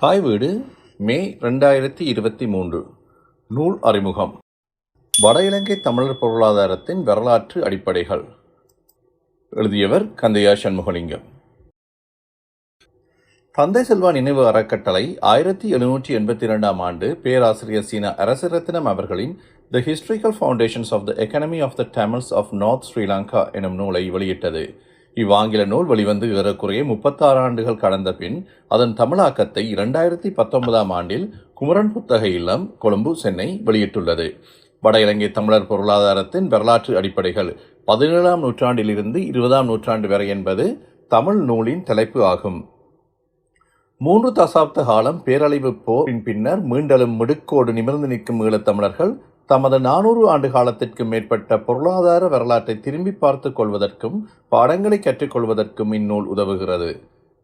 தாய் வீடு மே ரெண்டாயிரத்தி இருபத்தி மூன்று. நூல் அறிமுகம். வட இலங்கை தமிழர் பொருளாதாரத்தின் வரலாற்று அடிப்படைகள். எழுதியவர் கந்தையா சண்முகலிங்கம். தந்தை செல்வா நினைவு அறக்கட்டளை ஆயிரத்தி எழுநூற்றி எண்பத்தி இரண்டாம் ஆண்டு பேராசிரியர் சீன அரசரத்னம் அவர்களின் the historical foundations of the economy of the Tamils of North Sri Lanka எனும் நூலை வெளியிட்டது. இவ்வாங்கில நூல் வெளிவந்து ஏறக்குறைய முப்பத்தாறு ஆண்டுகள் கடந்த பின் அதன் தமிழாக்கத்தை இரண்டாயிரத்தி பத்தொன்பதாம் ஆண்டில் குமரன் புத்தக இல்லம் கொழும்பு சென்னை வெளியிட்டுள்ளது. வட இலங்கை தமிழர் பொருளாதாரத்தின் வரலாற்று அடிப்படைகள் பதினேழாம் நூற்றாண்டிலிருந்து இருபதாம் நூற்றாண்டு வரை என்பது தமிழ் நூலின் தலைப்பு ஆகும். மூன்று தசாப்த காலம் பேரழிவு போரின் பின்னர் மீண்டலும் மிடுக்கோடு நிமிர்ந்து நிற்கும் ஈழத்தமிழர்கள் தமது நானூறு ஆண்டு காலத்திற்கு மேற்பட்ட பொருளாதார வரலாற்றை திரும்பி பார்த்து கொள்வதற்கும் பாடங்களை கற்றுக்கொள்வதற்கும் இந்நூல் உதவுகிறது.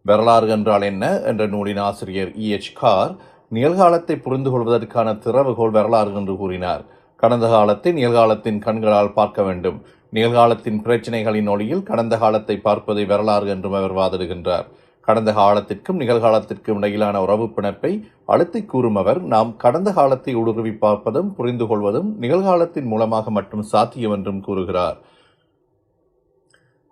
வரலாறு என்றால் என்ன? என்ற நூலின் ஆசிரியர் இ. எச். கார் நிகழ்காலத்தை புரிந்து கொள்வதற்கான திறவுகோல் வரலாறு என்று கூறினார். கடந்த காலத்தை நிகழ்காலத்தின் கண்களால் பார்க்க வேண்டும். நிகழ்காலத்தின் பிரச்சினைகளின் ஒளியில் கடந்த காலத்தை பார்ப்பதை வரலாறு என்றும் அவர் வாதிடுகின்றார். கடந்த காலத்திற்கும் நிகழ்காலத்திற்கும் இடையிலான உறவு பிணைப்பை அழுத்தி கூறும் அவர் நாம் கடந்த காலத்தை ஊடுருவி பார்ப்பதும் புரிந்து கொள்வதும் நிகழ்காலத்தின் மூலமாக மட்டும் சாத்தியம் என்றும் கூறுகிறார்.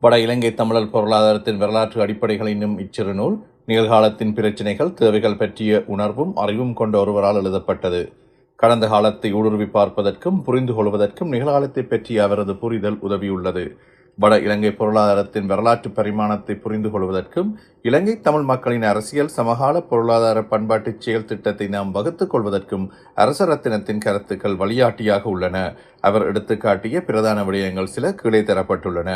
வட இலங்கை தமிழர் பொருளாதாரத்தின் வரலாற்று அடிப்படைகள் என்னும் இச்சிறு நூல். நிகழ்காலத்தின் பிரச்சினைகள் தேவைகள் பற்றிய உணர்வும் அறிவும் கொண்ட ஒருவரால் எழுதப்பட்டது. கடந்த காலத்தை ஊடுருவி பார்ப்பதற்கும் புரிந்து கொள்வதற்கும் நிகழ்காலத்தை பற்றிய அவரது புரிதல் உதவியுள்ளது. வட இலங்கை பொருளாதாரத்தின் வரலாற்று பரிமாணத்தை புரிந்து கொள்வதற்கும் இலங்கை தமிழ் மக்களின் அரசியல் சமகால பொருளாதார பண்பாட்டு செயல் திட்டத்தை நாம் வகுத்துக் கொள்வதற்கும் அரசரத்தினத்தின் கருத்துக்கள் வழியாட்டியாக உள்ளன. அவர் எடுத்துக்காட்டிய பிரதான விடயங்கள் சில கீழே தரப்பட்டுள்ளன.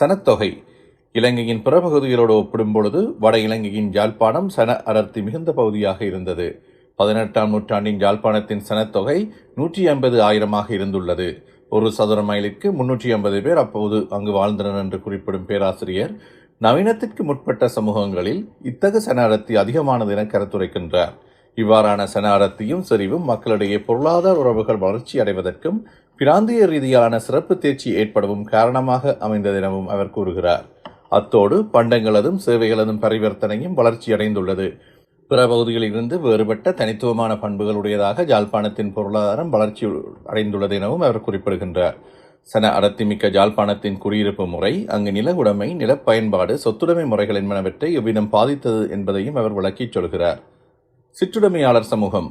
சனத்தொகை. இலங்கையின் பிற பகுதிகளோடு ஒப்பிடும்பொழுது வட இலங்கையின் யாழ்ப்பாணம் சன அடர்த்தி மிகுந்த பகுதியாக இருந்தது. பதினெட்டாம் நூற்றாண்டின் யாழ்ப்பாணத்தின் சனத்தொகை நூற்றி ஐம்பது ஆயிரமாக இருந்துள்ளது. ஒரு சதுர மைலுக்கு முன்னூற்றி ஐம்பது பேர் அப்போது அங்கு வாழ்ந்தனர் என்று குறிப்பிடும் பேராசிரியர் நவீனத்திற்கு முற்பட்ட சமூகங்களில் இத்தகு சன அடர்த்தி அதிகமானது என கருத்துரைக்கின்றார். இவ்வாறான சன அடர்த்தியும் செறிவும் மக்களிடையே பொருளாதார உறவுகள் வளர்ச்சி அடைவதற்கும் பிராந்திய ரீதியான சிறப்பு தேர்ச்சி ஏற்படவும் காரணமாக அமைந்தது எனவும் அவர் கூறுகிறார். அத்தோடு பண்டங்களதும் சேவைகளதும் பரிவர்த்தனையும் வளர்ச்சி அடைந்துள்ளது. பிற பகுதிகளிலிருந்து வேறுபட்ட தனித்துவமான பண்புகளுடையதாக ஜாழ்ப்பாணத்தின் பொருளாதாரம் வளர்ச்சி அடைந்துள்ளது எனவும் அவர் குறிப்பிடுகின்றார். சன அடர்த்திமிக்க ஜாழ்ப்பாணத்தின் குடியிருப்பு முறை அங்கு நில உடைமை நிலப்பயன்பாடு சொத்துடைமை முறைகள் என்பனவற்றை எவ்விதம் பாதித்தது என்பதையும் அவர் விளக்கிச் சொல்கிறார். சிற்றுடைமையாளர் சமூகம்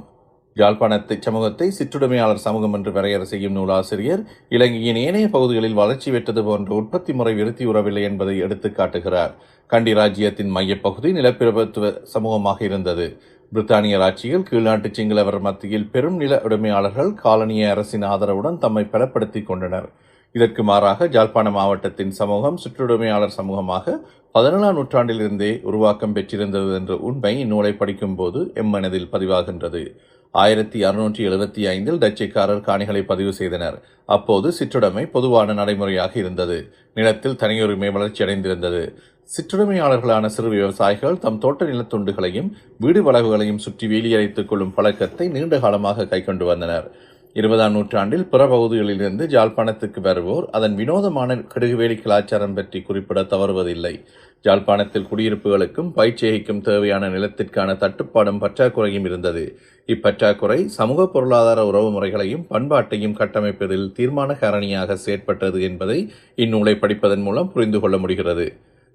யாழ்ப்பாணத்தை சமூகத்தை சிற்றுடைமையாளர் சமூகம் என்று வரையறை செய்யும் நூலாசிரியர் இலங்கையின் ஏனைய பகுதிகளில் வளர்ச்சி பெற்றது போன்ற உற்பத்தி முறை விருத்தி உறவில்லை என்பதை எடுத்துக் காட்டுகிறார். கண்டி ராஜ்யத்தின் மையப்பகுதி நிலப்பிரபுத்துவ சமூகமாக இருந்தது. பிரித்தானியர் ஆட்சியில் கீழ்நாட்டு சிங்களவர் மத்தியில் பெரும் நில உடைமையாளர்கள் காலனிய அரசின் ஆதரவுடன் தம்மை பலப்படுத்திக் கொண்டனர். இதற்கு மாறாக ஜாழ்ப்பாண மாவட்டத்தின் சமூகம் சுற்றுடைமையாளர் சமூகமாக பதினேழாம் நூற்றாண்டிலிருந்தே உருவாக்கம் பெற்றிருந்தது என்ற உண்மை இந்நூலை படிக்கும்போது போது எம்மனதில் பதிவாகின்றது. ஆயிரத்தி அறுநூற்றி எழுபத்தி ஐந்தில் டச்சுக்காரர் காணிகளை பதிவு செய்தனர். அப்போது சிற்றுடைமை பொதுவான நடைமுறையாக இருந்தது. நிலத்தில் தனியுரிமை வளர்ச்சியடைந்திருந்தது சிற்றுடைமையாளர்களான சிறு விவசாயிகள் தம் தோட்ட நிலத்துண்டுகளையும் வீடு வளவுகளையும் சுற்றி வேலியடைத்துக் கொள்ளும் பழக்கத்தை நீண்ட காலமாக கைக்கொண்டு வந்தனர். இருபதாம் நூற்றாண்டில் பிற பகுதிகளிலிருந்து ஜாழ்ப்பாணத்துக்கு வருவோர் அதன் வினோதமான கடுகுவேலி கலாச்சாரம் பற்றி குறிப்பிட தவறுவதில்லை. ஜாழ்ப்பாணத்தில் குடியிருப்புகளுக்கும் பயிற்சியைக்கும் தேவையான நிலத்திற்கான தட்டுப்பாடும் பற்றாக்குறையும் இருந்தது. இப்பற்றாக்குறை சமூக பொருளாதார உறவு முறைகளையும் பண்பாட்டையும் கட்டமைப்பதில் தீர்மான காரணியாக செயற்பட்டது என்பதை இந்நூலை படிப்பதன் மூலம் புரிந்து கொள்ள முடிகிறது.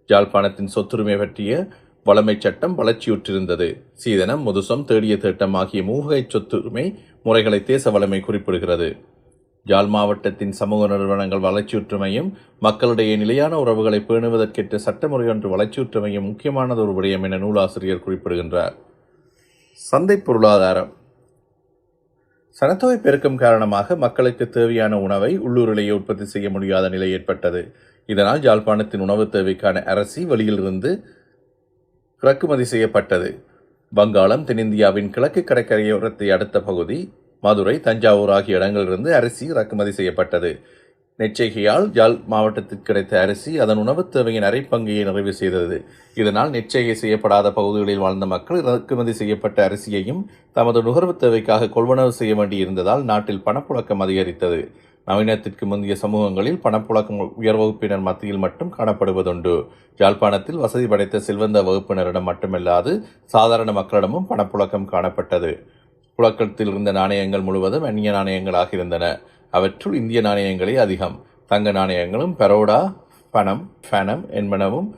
ஜாழ்ப்பாணத்தின் சொத்துரிமை பற்றிய வளமை சட்டம் வளர்ச்சியுற்றிருந்தது. சீதனம் முதுசம் தேடிய திட்டம் ஆகிய மூவகை சொத்துரிமை முறைகளை தேச வளமை குறிப்பிடுகிறது. யாழ் மாவட்டத்தின் சமூக நிறுவனங்கள் வளர்ச்சியுற்றுமையும் மக்களிடையே நிலையான உறவுகளை பேணுவதற்கேற்ற சட்டமுறை ஒன்று வளர்ச்சியுற்றுமையும் முக்கியமானது ஒரு விடயம் என நூலாசிரியர் குறிப்பிடுகின்றார். சந்தை பொருளாதாரம். சனத்தொகை பெருக்கம் காரணமாக மக்களுக்கு தேவையான உணவை உள்ளூரிலேயே உற்பத்தி செய்ய முடியாத நிலை ஏற்பட்டது. இதனால் யாழ்ப்பாணத்தின் உணவு தேவைக்கான அரசி வெளியிலிருந்து இறக்குமதி செய்யப்பட்டது. வங்காளம் தென்னிந்தியாவின் கிழக்கு கடற்கரையோரத்தை அடுத்த பகுதி மதுரை தஞ்சாவூர் ஆகிய இடங்களிலிருந்து அரிசி இறக்குமதி செய்யப்பட்டது. நெச்சைகையால் யாழ் மாவட்டத்திற்கு கிடைத்த அரிசி அதன் உணவுத் தேவையின் அரை பங்கையை நிறைவு செய்தது. இதனால் நெச்சைகை செய்யப்படாத பகுதிகளில் வாழ்ந்த மக்கள் இறக்குமதி செய்யப்பட்ட அரிசியையும் தமது நுகர்வுத் தேவைக்காக கொள்வனவு செய்ய வேண்டியிருந்ததால் நாட்டில் பணப்புழக்கம் அதிகரித்தது. நவீனத்திற்கு முந்தைய சமூகங்களில் பணப்புழக்கம் உயர் வகுப்பினர் மத்தியில் மட்டும் காணப்படுவதுண்டு. யாழ்ப்பாணத்தில் வசதி படைத்த செல்வந்த வகுப்பினரிடம் மட்டுமல்லாது சாதாரண மக்களிடமும் பணப்புழக்கம் காணப்பட்டது. புழக்கத்தில் இருந்த நாணயங்கள் முழுவதும் அந்நிய நாணயங்களாக இருந்தன. அவற்றுள் இந்திய நாணயங்களே அதிகம். தங்க நாணயங்களும் பரோடா பணம் ஃபனம் என்பனவும்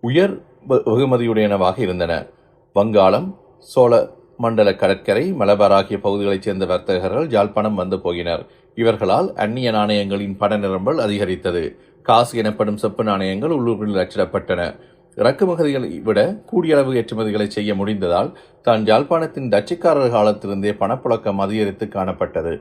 உயர் வெகுமதியுடையனவாக இருந்தன. வங்காளம் சோழ மண்டல கடற்கரை மலபார் ஆகிய பகுதிகளைச் சேர்ந்த வர்த்தகர்கள் யாழ்ப்பாணம் வந்து போகினர். இவர்களால் அந்நிய நாணயங்களின் பண நிரம்பல் அதிகரித்தது. காசு எனப்படும் செப்பு நாணயங்கள் உள்ளூரில் அச்சிடப்பட்டன. இறக்குமதிகளை விட கூடிய அளவு ஏற்றுமதிகளை செய்ய முடிந்ததால் தான் யாழ்ப்பாணத்தின் டச்சுக்காரர் காலத்திலிருந்தே பணப்புழக்கம் அதிகரித்து காணப்பட்டது.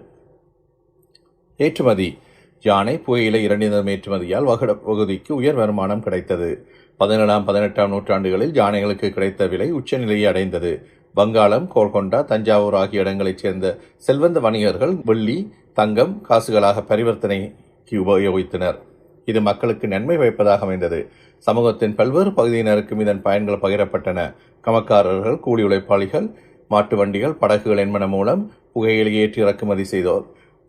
ஏற்றுமதி. யானை புகையிலை இரண்டினதும் ஏற்றுமதியால் வகுட பகுதிக்கு உயர் வருமானம் கிடைத்தது. பதினேழாம் பதினெட்டாம் நூற்றாண்டுகளில் யானைகளுக்கு கிடைத்த விலை உச்சநிலையை அடைந்தது. வங்காளம் கோல்கொண்டா தஞ்சாவூர் ஆகிய இடங்களைச் சேர்ந்த செல்வந்த வணிகர்கள் வெள்ளி தங்கம் காசுகளாக பரிவர்த்தனைக்கு உபயோகித்தனர். இது மக்களுக்கு நன்மை வைப்பதாக அமைந்தது. சமூகத்தின் பல்வேறு பகுதியினருக்கும் இதன் பயன்கள் பகிரப்பட்டன. கமக்காரர்கள் கூலி உழைப்பாளிகள் மாட்டு வண்டிகள் படகுகள் என்பன மூலம் புகையிலை ஏற்றி இறக்குமதி செய்தோர்.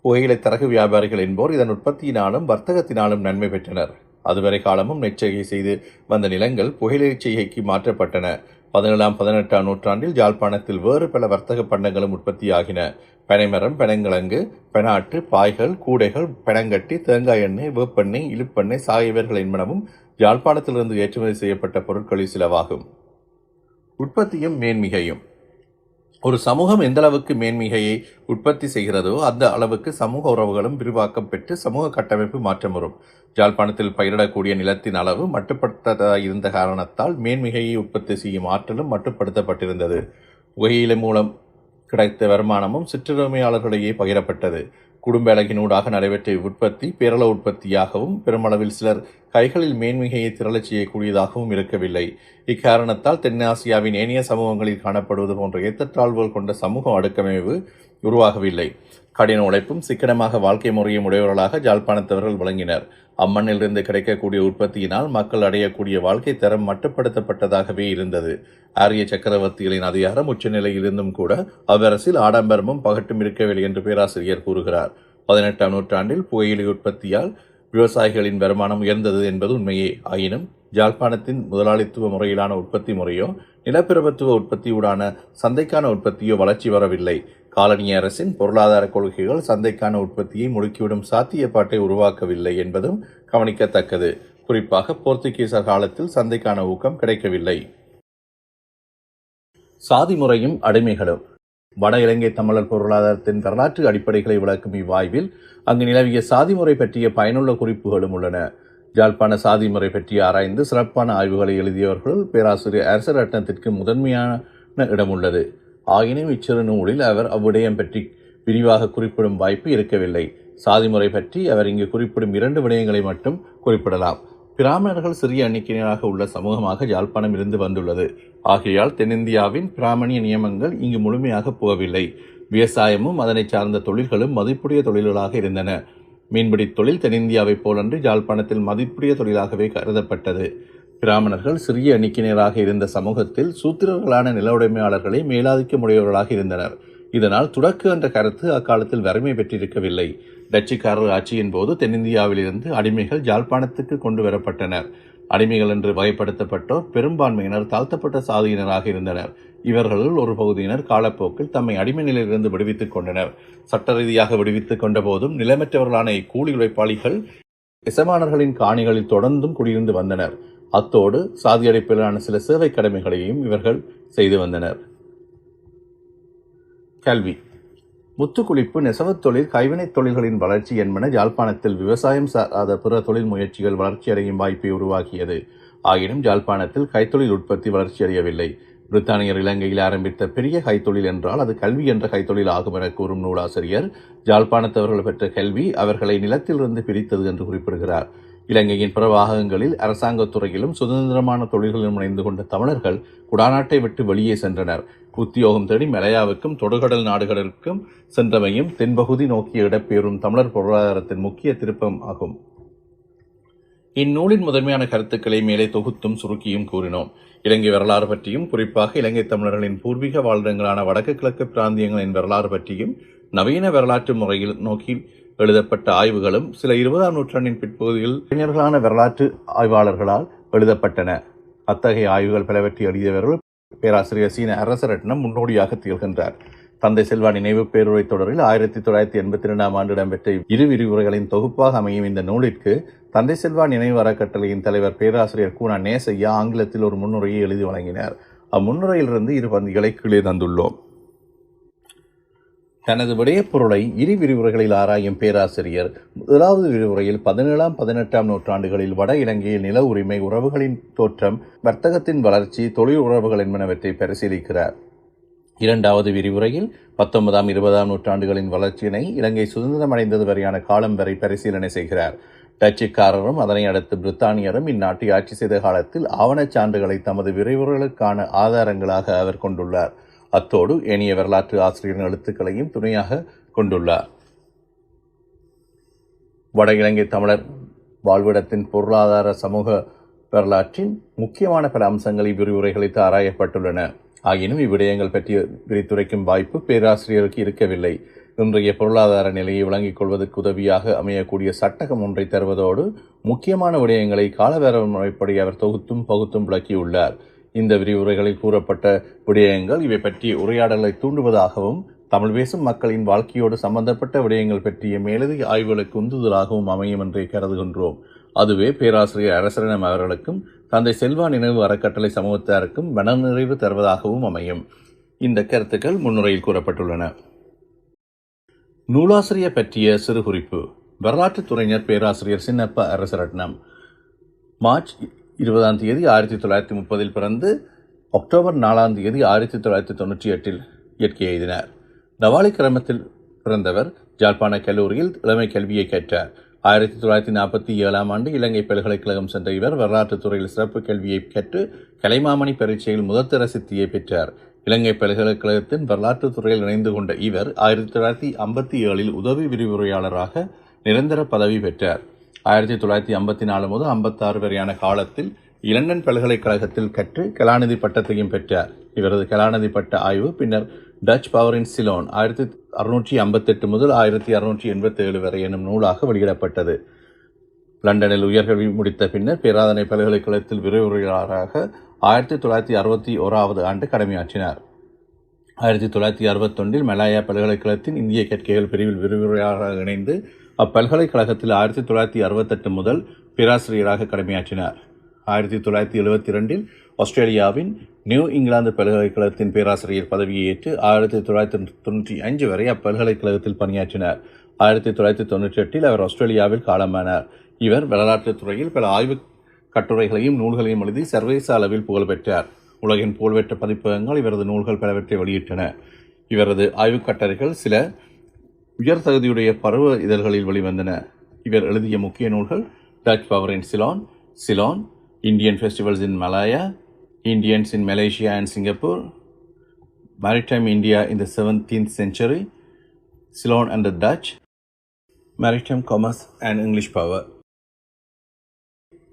புகையிலை தரகு வியாபாரிகள் என்போர் இதன் உற்பத்தியினாலும் வர்த்தகத்தினாலும் நன்மை பெற்றனர். அதுவரை காலமும் நெச்சரிக்கை செய்து வந்த நிலங்கள் புகையிலை செய்கைக்கு மாற்றப்பட்டன. பதினேழாம் பதினெட்டாம் நூற்றாண்டில் யாழ்ப்பாணத்தில் வேறு பல வர்த்தக பண்டங்களும் உற்பத்தியாகின. பனைமரம் பெனங்கிழங்கு பெனாட்டு பாய்கள் கூடைகள் பெனங்கட்டி தேங்காய் எண்ணெய் வேப்பெண்ணெய் இழுப்பெண்ணெய் சாகியவர்கள் என்பனவும் யாழ்ப்பாணத்திலிருந்து ஏற்றுமதி செய்யப்பட்ட பொருட்களில் சிலவாகும். உற்பத்தியும் மேன்மிகையும். ஒரு சமூகம் எந்த அளவுக்கு மேன்மிகையை உற்பத்தி செய்கிறதோ அந்த அளவுக்கு சமூக உறவுகளும் விரிவாக்கம் பெற்று சமூக கட்டமைப்பு மாற்றம் வரும். ஜாழ்ப்பாணத்தில் பயிரிடக்கூடிய நிலத்தின் அளவு மட்டுப்படுத்ததாக இருந்த காரணத்தால் மேன்மிகையை உற்பத்தி செய்யும் ஆற்றலும் மட்டுப்படுத்தப்பட்டிருந்தது. புகையிலை மூலம் கிடைத்த வருமானமும் சிற்றுரிமையாளர்களிடையே பகிரப்பட்டது. குடும்ப அழகினூடாக நடைபெற்ற உற்பத்தி பேரள உற்பத்தியாகவும் பெருமளவில் சிலர் கைகளில் மேன்மிகையை திரளச் செய்யக்கூடியதாகவும் இருக்கவில்லை. இக்காரணத்தால் தென்னாசியாவின் ஏனைய சமூகங்களில் காணப்படுவது போன்ற ஏற்றத்தாழ்வுகள் கொண்ட சமூக அடுக்கமைவு உருவாகவில்லை. கடின உழைப்பும் சிக்கனமாக வாழ்க்கை முறையும் உடையவர்களாக ஜாழ்ப்பாணத்தவர்கள் விளங்கினர். அம்மண்ணிலிருந்து கிடைக்கக்கூடிய உற்பத்தியினால் மக்கள் அடையக்கூடிய வாழ்க்கை தரம் மட்டுப்படுத்தப்பட்டதாகவே இருந்தது. ஆரிய சக்கரவர்த்திகளின் அதிகாரம் உச்சநிலையிலிருந்தும் கூட அவ்வரசில் ஆடம்பரமும் பகட்டும் இருக்கவில்லை என்று பேராசிரியர் கூறுகிறார். பதினெட்டாம் நூற்றாண்டில் புகையிலை உற்பத்தியால் விவசாயிகளின் வருமானம் உயர்ந்தது என்பது உண்மையே. ஆயினும் ஜாழ்ப்பாணத்தின் முதலாளித்துவ முறையிலான உற்பத்தி முறையோ நிலப்பிரபுத்துவ உற்பத்தியுடான சந்தைக்கான உற்பத்தியோ வளர்ச்சி வரவில்லை. காலனி அரசின் பொருளாதார கொள்கைகள் சந்தைக்கான உற்பத்தியை முடுக்கிவிடும் சாத்தியப்பாட்டை உருவாக்கவில்லை என்பதும் கவனிக்கத்தக்கது. குறிப்பாக போர்த்துகீசர் காலத்தில் சந்தைக்கான ஊக்கம் கிடைக்கவில்லை. சாதி முறையும் அடிமைகளும். வட இலங்கை தமிழர் பொருளாதாரத்தின் வரலாற்று அடிப்படைகளை விளக்கும் இவ்வாய்வில் அங்கு நிலவிய சாதி முறை பற்றிய பயனுள்ள குறிப்புகளும் உள்ளன. யாழ்ப்பாண சாதி முறை பற்றி ஆராய்ந்து சிறப்பான ஆய்வுகளை எழுதியவர்கள் பேராசிரியர் அரசரட்னத்திற்கு முதன்மையான இடம் உள்ளது. ஆயினும் இச்சிறு நூலில் அவர் அவ்விடயம் பற்றி விரிவாக குறிப்பிடும் வாய்ப்பு இருக்கவில்லை. சாதி முறை பற்றி அவர் இங்கு குறிப்பிடும் இரண்டு விடயங்களை மட்டும் குறிப்பிடலாம். பிராமணர்கள் சிறிய எண்ணிக்கையினராக உள்ள சமூகமாக யாழ்ப்பாணம் இருந்து வந்துள்ளது. ஆகையால் தென்னிந்தியாவின் பிராமணிய நியமங்கள் இங்கு முழுமையாக போகவில்லை. விவசாயமும் அதனை சார்ந்த தொழில்களும் மதிப்புடைய தொழில்களாக இருந்தன. மீன்பிடி தொழில் தென்னிந்தியாவைப் போலன்றி யாழ்ப்பாணத்தில் மதிப்புடைய தொழிலாகவே கருதப்பட்டது. பிராமணர்கள் சிறிய எண்ணிக்கையினராக இருந்த சமூகத்தில் சூத்திரர்களான நில உடைமையாளர்களை மேலாதிக்கமுடையவர்களாக இருந்தனர். இதனால் துடக்கு என்ற கருத்து அக்காலத்தில் வறுமை பெற்றிருக்கவில்லை. டச்சுக்காரர் ஆட்சியின் போது தென்னிந்தியாவிலிருந்து அடிமைகள் யாழ்ப்பாணத்துக்கு கொண்டு வரப்பட்டனர். அடிமைகள் என்று வகைப்படுத்தப்பட்டோர் பெரும்பான்மையினர் தாழ்த்தப்பட்ட சாதியினராக இருந்தனர். இவர்களுள் ஒரு பகுதியினர் காலப்போக்கில் தம்மை அடிமை நிலையிலிருந்து விடுவித்துக் கொண்டனர். சட்ட ரீதியாக விடுவித்துக் கொண்ட போதும் நிலமற்றவர்களான இக்கூலி உழைப்பாளிகள் எசமானர்களின் காணிகளில் தொடர்ந்தும் குடியிருந்து வந்தனர். அத்தோடு சாதி அடிப்படையிலான சில சேவை கடமைகளையும் இவர்கள் செய்து வந்தனர். கல்வி. முத்துக்குளிப்பு நெசவுத் தொழில் கைவினைத் தொழில்களின் வளர்ச்சி என்பன யாழ்ப்பாணத்தில் விவசாயம் சாராத பிற தொழில் முயற்சிகள் வளர்ச்சியடையும் வாய்ப்பை உருவாக்கியது. ஆயினும் யாழ்ப்பாணத்தில் கைத்தொழில் உற்பத்தி வளர்ச்சியடையவில்லை. பிரித்தானியர் இலங்கையில் ஆரம்பித்த பெரிய கைத்தொழில் என்றால் அது கல்வி என்ற கைத்தொழில் ஆகும் என கூறும் நூலாசிரியர் ஜாழ்ப்பாணத்தவர்கள் பெற்ற கல்வி அவர்களை நிலத்திலிருந்து பிரித்தது என்று குறிப்பிடுகிறார். இலங்கையின் பிற பாகங்களில் அரசாங்கத் துறையிலும் சுதந்திரமான தொழில்களிலும் இணைந்து கொண்ட தமிழர்கள் குடாநாட்டை விட்டு வெளியே சென்றனர். உத்தியோகம் தேடி மலையாவுக்கும் தொடுகடல் நாடுகளுக்கும் சென்றமையும் தென்பகுதி நோக்கிய இடப்பெயரும் தமிழர் பொருளாதாரத்தின் முக்கிய திருப்பம் ஆகும். இந்நூலின் முதன்மையான கருத்துக்களை மேலே தொகுத்தும் சுருக்கியும் கூறினோம். இலங்கை வரலாறு பற்றியும் குறிப்பாக இலங்கை தமிழர்களின் பூர்வீக வாழ்விடங்களான வடக்கு கிழக்கு பிராந்தியங்களின் வரலாறு பற்றியும் நவீன வரலாற்று முறையில் நோக்கி எழுதப்பட்ட ஆய்வுகளும் சில இருபதாம் நூற்றாண்டின் பிற்பகுதியில் இளைஞர்களான வரலாற்று ஆய்வாளர்களால் எழுதப்பட்டன. அத்தகைய ஆய்வுகள் பலவற்றை எழுதியவர்கள் பேராசிரியர் சீன அரசரட்னம் முன்னோடியாக திகழ்கின்றார். தந்தை செல்வா நினைவு பேருரை தொடரில் ஆயிரத்தி தொள்ளாயிரத்தி எண்பத்தி இரண்டாம் ஆண்டு இடம்பெற்ற இரு விரிவுரைகளின் தொகுப்பாக அமையும் இந்த நூலிற்கு தந்தை செல்வா நினைவு அறக்கட்டளையின் தலைவர் பேராசிரியர் கூனா நேசையா ஆங்கிலத்தில் ஒரு முன்னுரையை எழுதி வழங்கினார். அம்முன்னுரையிலிருந்து இரு பந்திகளை கீழே தந்துள்ளோம். தனது விடயப்பொருளை இரு விரிவுரைகளில் ஆராயும் பேராசிரியர். முதலாவது விரிவுரையில் பதினேழாம் பதினெட்டாம் நூற்றாண்டுகளில் வட இலங்கையில் நில உரிமை உறவுகளின் தோற்றம் வர்த்தகத்தின் வளர்ச்சி தொழில் உறவுகள் என்பனவற்றை பரிசீலிக்கிறார். இரண்டாவது விரிவுரையில் பத்தொன்பதாம் இருபதாம் நூற்றாண்டுகளின் வளர்ச்சியினை இலங்கை சுதந்திரம் அடைந்தது வரையான காலம் வரை பரிசீலனை செய்கிறார். டச்சுக்காரரும் அதனை அடுத்து பிரித்தானியரும் இந்நாட்டை ஆட்சி செய்த காலத்தில் ஆவணச் சான்றுகளை தமது விரிவுரைகளுக்கான ஆதாரங்களாக அவர் கொண்டுள்ளார். அத்தோடு ஏனைய வரலாற்று ஆசிரியரின் எழுத்துக்களையும் துணையாக கொண்டுள்ளார். வட இலங்கை தமிழர் வாழ்விடத்தின் பொருளாதார சமூக வரலாற்றின் முக்கியமான பல அம்சங்கள் இவ்விரிவுரைகளில் ஆராயப்பட்டுள்ளன ஆயினும் இவ்விடயங்கள் பற்றி விரித்துரைக்கும் வாய்ப்பு பேராசிரியருக்கு இருக்கவில்லை. இன்றைய பொருளாதார நிலையை விளங்கிக் கொள்வதற்கு உதவியாக அமையக்கூடிய சட்டகம் ஒன்றை தருவதோடு முக்கியமான விடயங்களை காலவேர அவர் தொகுத்தும் பகுத்தும் விளக்கியுள்ளார். இந்த விரிவுரைகளில் கூறப்பட்ட விடயங்கள் இவை பற்றிய உரையாடலை தூண்டுவதாகவும் தமிழ் பேசும் மக்களின் வாழ்க்கையோடு சம்பந்தப்பட்ட விடயங்கள் பற்றிய மேலதிக ஆய்வுகளுக்கு உந்துதலாகவும் அமையும் என்றே கருதுகின்றோம். அதுவே பேராசிரியர் அரசரணம் அவர்களுக்கும் தந்தை செல்வா நினைவு அறக்கட்டளை சமூகத்தாருக்கும் மனநிறைவு தருவதாகவும் அமையும். இந்த கருத்துக்கள் முன்னுரையில் கூறப்பட்டுள்ளன. நூலாசிரியர் பற்றிய சிறு குறிப்பு. வரலாற்றுத் துறைஞர் பேராசிரியர் சின்னப்ப அரசரட்னம். மார்ச் இருபதாம் தேதி ஆயிரத்தி தொள்ளாயிரத்தி முப்பதில் பிறந்து அக்டோபர் நாலாம் தேதி ஆயிரத்தி தொள்ளாயிரத்தி தொண்ணூற்றி எட்டில் இயற்கை எழுதினார் நவாலி கிராமத்தில் பிறந்தவர் ஜாழ்ப்பாண கல்லூரியில் இளமை கல்வியை கற்றார். ஆயிரத்தி தொள்ளாயிரத்தி நாற்பத்தி ஏழாம் ஆண்டு இலங்கை பல்கலைக்கழகம் சென்ற இவர் வரலாற்றுத் துறையில் சிறப்பு கல்வியை கற்று கலைமாமணி பரீட்சையில் முதற்தர சித்தியை பெற்றார். இலங்கை பல்கலைக்கழகத்தின் வரலாற்றுத் துறையில் இணைந்து கொண்ட இவர் ஆயிரத்தி தொள்ளாயிரத்தி ஐம்பத்தி ஏழில் உதவி விரிவுரையாளராக நிரந்தர பதவி பெற்றார். ஆயிரத்தி தொள்ளாயிரத்தி ஐம்பத்தி நாலு முதல் ஐம்பத்தாறு வரையான காலத்தில் இலண்டன் பல்கலைக்கழகத்தில் கற்று கலாநிதி பட்டத்தையும் பெற்றார். இவரது கலாநிதி பட்ட ஆய்வு பின்னர் டச் பவரின் சிலோன் ஆயிரத்தி அறுநூற்றி ஐம்பத்தெட்டு முதல் ஆயிரத்தி அறுநூற்றி எண்பத்தேழு வரை எனும் நூலாக வெளியிடப்பட்டது. லண்டனில் உயர்கல்வி முடித்த பின்னர் பேராதனை பல்கலைக்கழகத்தில் விரிவுரையாளராக ஆயிரத்தி தொள்ளாயிரத்தி அறுபத்தி ஓராவது ஆண்டு கடமையாற்றினார். ஆயிரத்தி தொள்ளாயிரத்தி அறுபத்தொன்றில் மலாயா பல்கலைக்கழகத்தின் இந்திய கற்கைகள் பிரிவில் விரிவுரையாளராக இணைந்து அப்பல்கலைக்கழகத்தில் ஆயிரத்தி தொள்ளாயிரத்தி அறுபத்தெட்டு முதல் பேராசிரியராக கடமையாற்றினார். ஆயிரத்தி தொள்ளாயிரத்தி எழுபத்தி ரெண்டில் ஆஸ்திரேலியாவின் நியூ இங்கிலாந்து பல்கலைக்கழகத்தின் பேராசிரியர் பதவியை ஏற்று ஆயிரத்தி தொள்ளாயிரத்தி தொண்ணூற்றி அஞ்சு வரை அப்பல்கலைக்கழகத்தில் பணியாற்றினார். ஆயிரத்தி தொள்ளாயிரத்தி தொண்ணூற்றி எட்டில் அவர் ஆஸ்திரேலியாவில் காலமானார். இவர் வரலாற்றுத் துறையில் பல ஆய்வுக் கட்டுரைகளையும் நூல்களையும் எழுதி சர்வதேச அளவில் புகழ் பெற்றார். உலகின் புகழ்பெற்ற பதிப்பகங்கள் இவரது நூல்கள் பலவற்றை வெளியிட்டன. இவரது ஆய்வுக் கட்டுரைகள் சில உயர் தகுதியுடைய பருவ இதழ்களில் வெளிவந்தன. இவர் எழுதிய முக்கிய நூல்கள் Dutch power in Ceylon Ceylon Indian festivals in Malaya Indians in Malaysia and Singapore maritime India in the seventeenth century Ceylon and the Dutch maritime commerce and English power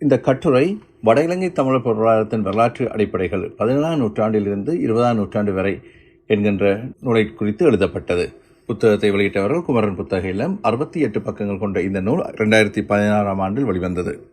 இந்த கட்டுரை வட இலங்கை தமிழர் பொருளாதாரத்தின் வரலாற்று அடிப்படைகள் பதினேழாம் நூற்றாண்டிலிருந்து இருபதாம் நூற்றாண்டு வரை என்கின்ற நூலை குறித்து எழுதப்பட்டது. புத்தகத்தை வெளியிட்டவர்கள் குமரன் புத்தக இல்லம் அறுபத்தி எட்டு பக்கங்கள் கொண்ட இந்த நூல் இரண்டாயிரத்தி பதினாறாம் ஆண்டில் வெளிவந்தது.